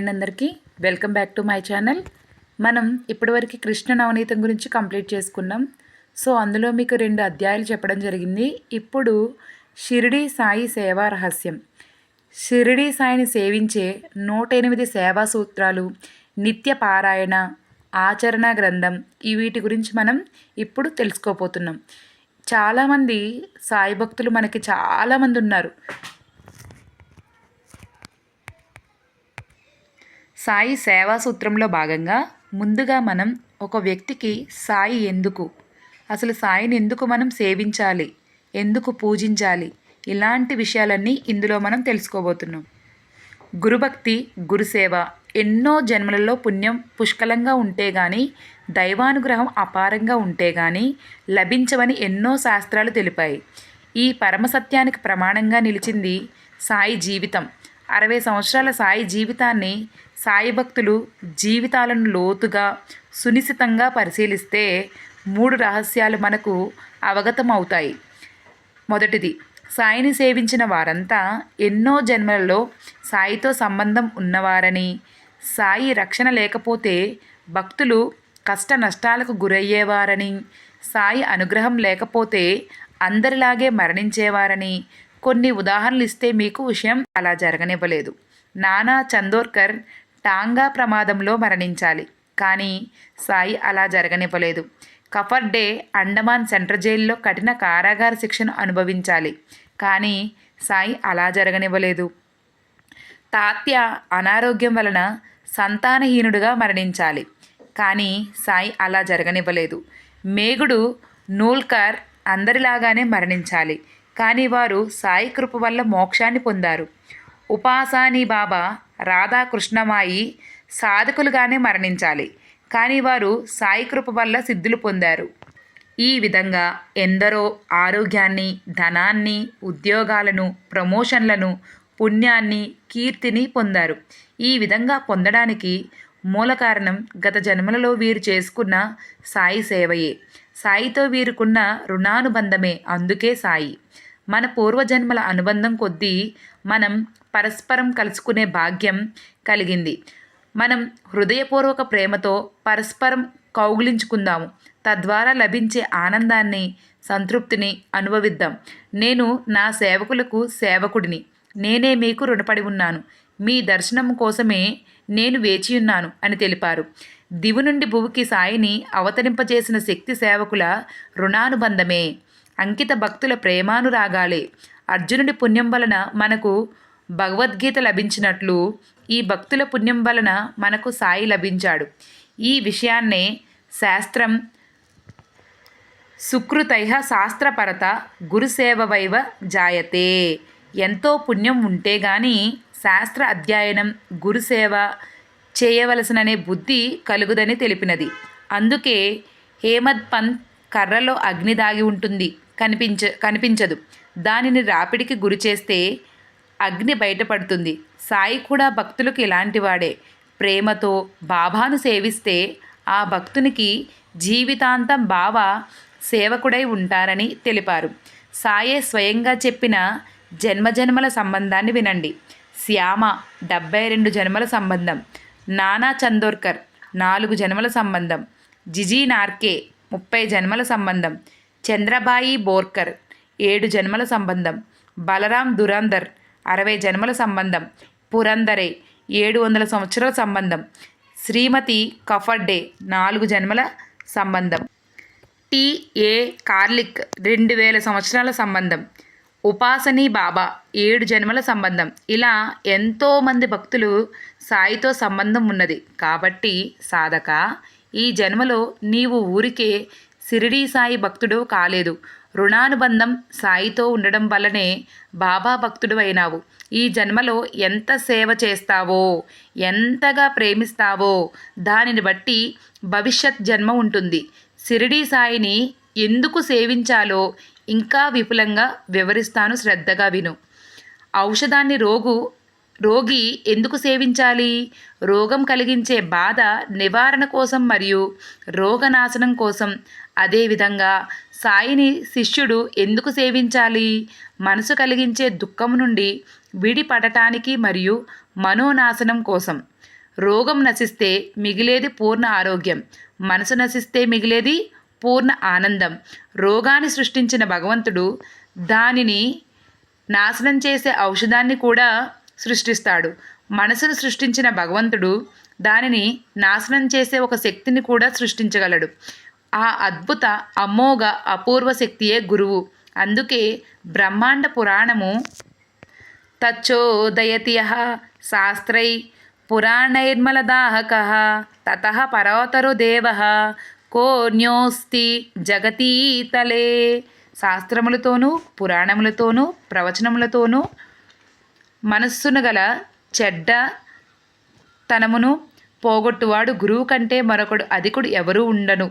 అండి అందరికీ welcome back to my channel. మనం ఇప్పటివరకు కృష్ణ నవనీతం గురించి కంప్లీట్ చేసుకున్నాం. సో అందులో మీకు రెండు అధ్యాయాలు చెప్పడం జరిగింది. ఇప్పుడు షిరిడి సాయి సేవా రహస్యం. షిరిడి సాయిని సేవించే నూట ఎనిమిది సేవా సూత్రాలు నిత్య పారాయణ ఆచరణ గ్రంథం ఈ వీటి గురించి మనం ఇప్పుడు తెలుసుకోపోతున్నాం చాలామంది సాయి భక్తులు మనకి చాలామంది ఉన్నారు. సాయి సేవా సూత్రంలో భాగంగా ముందుగా మనం ఒక వ్యక్తికి సాయి ఎందుకు? అసలు సాయిని ఎందుకు మనం సేవించాలి? ఎందుకు పూజించాలి? ఇలాంటి విషయాలన్నీ ఇందులో మనం తెలుసుకోబోతున్నాం. గురుభక్తి గురుసేవ ఎన్నో జన్మలలో పుణ్యం పుష్కలంగా ఉంటే కానీ దైవానుగ్రహం అపారంగా ఉంటే కానీ లభించవని ఎన్నో శాస్త్రాలు తెలిపాయి. ఈ పరమసత్యానికి ప్రమాణంగా నిలిచింది సాయి జీవితం. అరవై సంవత్సరాల సాయి జీవితాన్ని సాయి భక్తులు జీవితాలను లోతుగా సునిశితంగా పరిశీలిస్తే మూడు రహస్యాలు మనకు అవగతం అవుతాయి మొదటిది సాయిని సేవించిన వారంతా ఎన్నో జన్మలలో సాయితో సంబంధం ఉన్నవారని సాయి రక్షణ లేకపోతే భక్తులు కష్ట నష్టాలకు గురయ్యేవారని సాయి అనుగ్రహం లేకపోతే అందరిలాగే మరణించేవారని కొన్ని ఉదాహరణలు ఇస్తే మీకు విషయం అలా జరగనివ్వలేదు. నానా చందోర్కర్ టాంగా ప్రమాదంలో మరణించాలి. కానీ సాయి అలా జరగనివ్వలేదు. కఫర్ డే అండమాన్ సెంట్రల్ జైల్లో కఠిన కారాగార శిక్షను అనుభవించాలి. కానీ సాయి అలా జరగనివ్వలేదు. తాత్య అనారోగ్యం వలన సంతానహీనుడుగా మరణించాలి. కానీ సాయి అలా జరగనివ్వలేదు. మేగుడు నూల్కర్ అందరిలాగానే మరణించాలి. కానీ వారు సాయి కృప వల్ల మోక్షాన్ని పొందారు. ఉపాసాని బాబా రాధాకృష్ణమాయి సాధకులుగానే మరణించాలి. కానీ వారు సాయి కృప వల్ల సిద్ధులు పొందారు. ఈ విధంగా ఎందరో ఆరోగ్యాన్ని ధనాన్ని ఉద్యోగాలను ప్రమోషన్లను పుణ్యాన్ని కీర్తిని పొందారు. ఈ విధంగా పొందడానికి మూల కారణం గత జన్మలలో వీరు చేసుకున్న సాయి సేవయే. సాయితో వీరుకున్న రుణానుబంధమే అందుకే సాయి. మన పూర్వజన్మల అనుబంధం కొద్దీ మనం పరస్పరం కలుసుకునే భాగ్యం కలిగింది. మనం హృదయపూర్వక ప్రేమతో పరస్పరం కౌగిలించుకుందాము. తద్వారా లభించే ఆనందాన్ని సంతృప్తిని అనుభవిద్దాం. నేను నా సేవకులకు సేవకుడిని. నేనే మీకు రుణపడి ఉన్నాను. మీ దర్శనం కోసమే నేను వేచియున్నాను అని తెలిపారు. దివు నుండి భువుకి సాయిని అవతరింపజేసిన శక్తి సేవకుల రుణానుబంధమే. అంకిత భక్తుల ప్రేమానురాగాలే. అర్జునుడి పుణ్యం వలన మనకు భగవద్గీత లభించినట్లు ఈ భక్తుల పుణ్యం వలన మనకు సాయి లభించాడు. ఈ విషయాన్నే శాస్త్రం సుకృతై శాస్త్రపరత గురుసేవవైవ జాయతే. ఎంతో పుణ్యం ఉంటే గాని శాస్త్ర అధ్యయనం గురుసేవ చేయవలసిననే బుద్ధి కలుగుదని తెలిపినది. అందుకే హేమద్ పంత్ కర్రలో అగ్ని దాగి ఉంటుంది. కనిపించ కనిపించదు. దానిని రాపిడికి గురి చేస్తే అగ్ని బయటపడుతుంది. సాయి కూడా భక్తులకు ఇలాంటివాడే. ప్రేమతో బాబాను సేవిస్తే ఆ భక్తునికి జీవితాంతం బాబా సేవకుడై ఉంటారని తెలిపారు. సాయే స్వయంగా చెప్పిన జన్మజన్మల సంబంధాన్ని వినండి. శ్యామ డెబ్బై రెండు జన్మల సంబంధం. నానా చందోర్కర్ నాలుగు జన్మల సంబంధం. జిజీ నార్కే ముప్పై జన్మల సంబంధం. చంద్రబాయి బోర్కర్ ఏడు జన్మల సంబంధం. బలరాం దురందర్ అరవై జన్మల సంబంధం పురందరే ఏడు వందల సంవత్సరాల సంబంధం శ్రీమతి కఫర్డే నాలుగు జన్మల సంబంధం. టిఏ కార్లిక్ రెండు వేల సంవత్సరాల సంబంధం. ఉపాసని బాబా ఏడు జన్మల సంబంధం. ఇలా ఎంతోమంది భక్తులు సాయితో సంబంధం ఉన్నది. కాబట్టి సాధక ఈ జన్మలో నీవు ఊరికే సిరిడీ సాయి భక్తుడు కాలేదు. రుణానుబంధం సాయితో ఉండడం వల్లనే బాబా భక్తుడు అయినావు ఈ జన్మలో ఎంత సేవ చేస్తావో ఎంతగా ప్రేమిస్తావో దానిని బట్టి భవిష్యత్ జన్మ ఉంటుంది. సిరిడీ సాయిని ఎందుకు సేవించాలో ఇంకా విపులంగా వివరిస్తాను శ్రద్ధగా విను. ఔషధాన్ని రోగు రోగి ఎందుకు సేవించాలి? రోగం కలిగించే బాధ నివారణ కోసం మరియు రోగనాశనం కోసం అదేవిధంగా సాయిని శిష్యుడు ఎందుకు సేవించాలి? మనసు కలిగించే దుఃఖం నుండి విడిపడటానికి మరియు మనోనాశనం కోసం. రోగం నశిస్తే మిగిలేది పూర్ణ ఆరోగ్యం. మనసు నశిస్తే మిగిలేది పూర్ణ ఆనందం. రోగాన్ని సృష్టించిన భగవంతుడు దానిని నాశనం చేసే ఔషధాన్ని కూడా సృష్టిస్తాడు. మనసును సృష్టించిన భగవంతుడు దానిని నాశనం చేసే ఒక శక్తిని కూడా సృష్టించగలడు. ఆ అద్భుత అమోఘ అపూర్వ శక్తియే గురువు. అందుకే బ్రహ్మాండ పురాణము తచ్చోదయతియ శాస్త్రై పురాణైర్మలదాహక తత పరోతరు దేవ కోన్యోస్తి జగతీతలే. శాస్త్రములతోనూ పురాణములతోనూ ప్రవచనములతోనూ మనస్సును గల చెడ్డ తనమును పోగొట్టువాడు గురువు కంటే మరొకడు అధికుడు ఎవరూ ఉండను.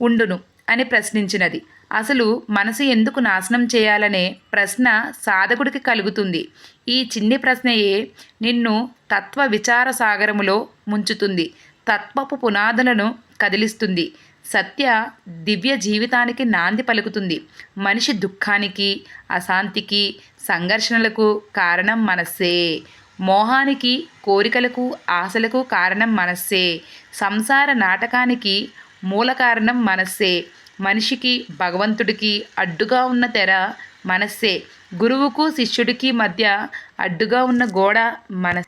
ఉండును అని ప్రశ్నించినది. అసలు మనసు ఎందుకు నాశనం చేయాలనే ప్రశ్న సాధకుడికి కలుగుతుంది. ఈ చిన్ని ప్రశ్నయే నిన్ను తత్వ విచార సాగరములో ముంచుతుంది. తత్వపు పునాదులను కదిలిస్తుంది. సత్య దివ్య జీవితానికి నాంది పలుకుతుంది. మనిషి దుఃఖానికి అశాంతికి సంఘర్షణలకు కారణం మనస్సే. మోహానికి కోరికలకు ఆశలకు కారణం మనస్సే. సంసార నాటకానికి మూల కారణం మనస్సే. మనిషికి భగవంతుడికి అడ్డుగా ఉన్న తెర మనస్సే. గురువుకు శిష్యుడికి మధ్య అడ్డుగా ఉన్న గోడ మన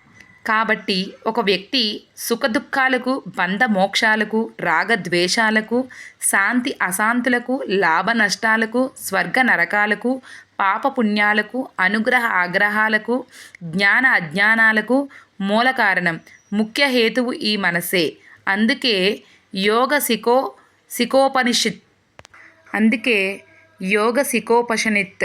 కాబట్టి ఒక వ్యక్తి సుఖదుఖాలకు బంధ మోక్షాలకు రాగద్వేషాలకు శాంతి అశాంతులకు లాభ నష్టాలకు స్వర్గ నరకాలకు పాప పుణ్యాలకు అనుగ్రహ ఆగ్రహాలకు జ్ఞాన అజ్ఞానాలకు మూల కారణం ముఖ్య హేతువు ఈ మనసే అందుకే యోగ సికో సికోపనిషిత్ అందుకే యోగ సికోపనిషత్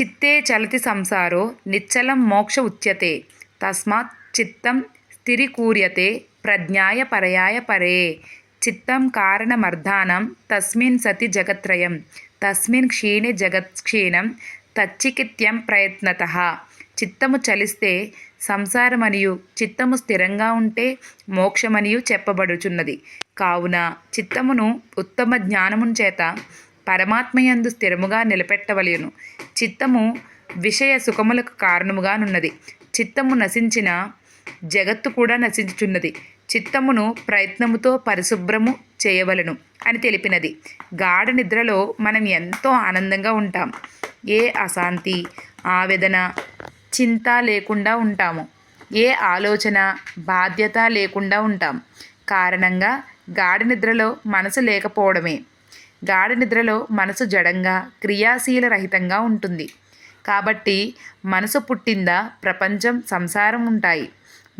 చిత్తే చలతి సంసారో నిచ్చలం మోక్ష ఉచ్యతే. తస్మాత్ చిత్తం స్థిరీకూర్యతే ప్రజ్ఞాయ పరయాయ పరే. చిత్తం కారణమర్ధానం తస్మిన్ సతి జగత్రయం. తస్మిన్ క్షీణే జగత్ క్షీణం తచ్చికిత్యం ప్రయత్నత. చిత్తము చలిస్తే సంసారమనియు చిత్తము స్థిరంగా ఉంటే మోక్షమనియు చెప్పబడుచున్నది. కావున చిత్తమును ఉత్తమ జ్ఞానమున్ చేత పరమాత్మయందు స్థిరముగా నిలబెట్టవలయును చిత్తము విషయ సుఖములకు కారణముగానున్నది చిత్తము నశించిన జగత్తు కూడా నశించుచున్నది. చిత్తమును ప్రయత్నముతో పరిశుభ్రము చేయవలను అని తెలిపినది. గాఢ నిద్రలో మనం ఎంతో ఆనందంగా ఉంటాం. ఏ అశాంతి ఆవేదన చింత లేకుండా ఉంటాము. ఏ ఆలోచన బాధ్యత లేకుండా ఉంటాం. కారణంగా గాఢ నిద్రలో మనసు లేకపోవడమే. గాఢ నిద్రలో మనసు జడంగా క్రియాశీల రహితంగా ఉంటుంది. కాబట్టి మనసు పుట్టిందా ప్రపంచం సంసారం ఉంటాయి.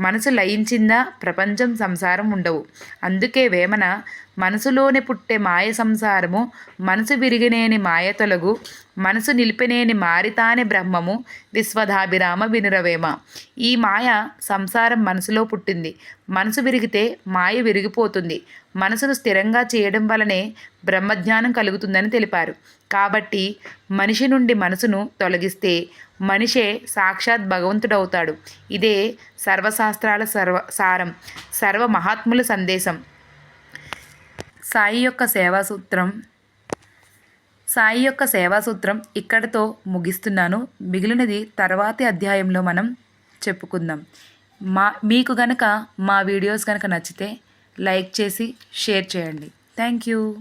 మనసు లయించిందా? ప్రపంచం సంసారం ఉండవు. అందుకే వేమన మనసులోనే పుట్టే మాయ సంసారము మనసు విరిగినేని మాయ తొలగు మనసు నిలిపినేని మారితాని బ్రహ్మము విశ్వధాభిరామ వినురవేమ. ఈ మాయ సంసారం మనసులో పుట్టింది. మనసు విరిగితే మాయ విరిగిపోతుంది. మనసును స్థిరంగా చేయడం వలనే బ్రహ్మజ్ఞానం కలుగుతుందని తెలిపారు. కాబట్టి మనిషి నుండి మనసును తొలగిస్తే మనిషే సాక్షాత్ భగవంతుడవుతాడు. ఇదే సర్వశాస్త్రాల సర్వ సారం సర్వ మహాత్ముల సందేశం. సాయి యొక్క సేవా సూత్రం సాయి యొక్క సేవా సూత్రం ఇక్కడితో ముగిస్తున్నాను. మిగిలినది తర్వాతి అధ్యాయంలో మనం చెప్పుకుందాం. మా మీకు గనక మా వీడియోస్ కనుక నచ్చితే లైక్ చేసి షేర్ చేయండి. Thank you.